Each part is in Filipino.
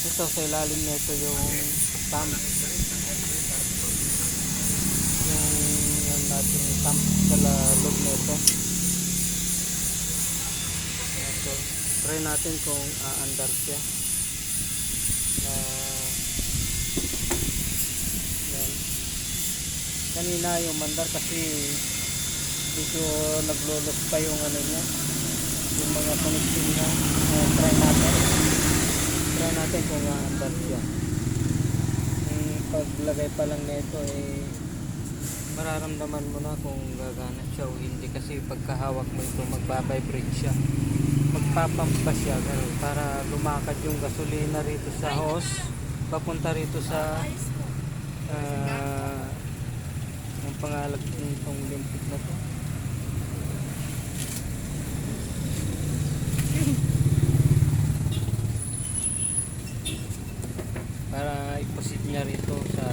Ito sa ilalim nito yung pump. Yung yung natin pump sa loob nito. Ito. Try natin kung aandar siya. Na yan. Kanina yung mandar kasi medyo naglulos pa yung ano niya yung mga connection niya try natin natin kung aandar siya. Yung paglagay pa lang nito eh mararamdaman mo na kung gagana siya o hindi. Kasi pagkahawak mo ito magbabibrate siya. Magpapump pa siya ganun, para lumakad yung gasolina rito sa hose papunta rito sa ah ang pangalag nitong limpik na to para iposit niya rito sa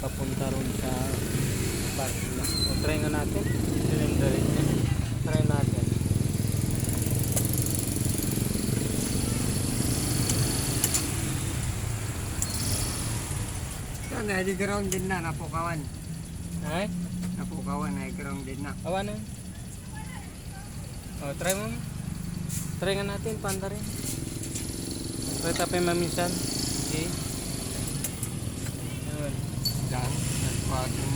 papunta ron sa parking lot. O try nga natin. Cylinder niya. Try natin. Yan, na di ground din na, napukawan. Ay, Napukawan, na ground din na. awa na. O, try mo. Try nga natin, panda rin. Try tapay maminsan. Okay. Ayun. Yan, nagpagin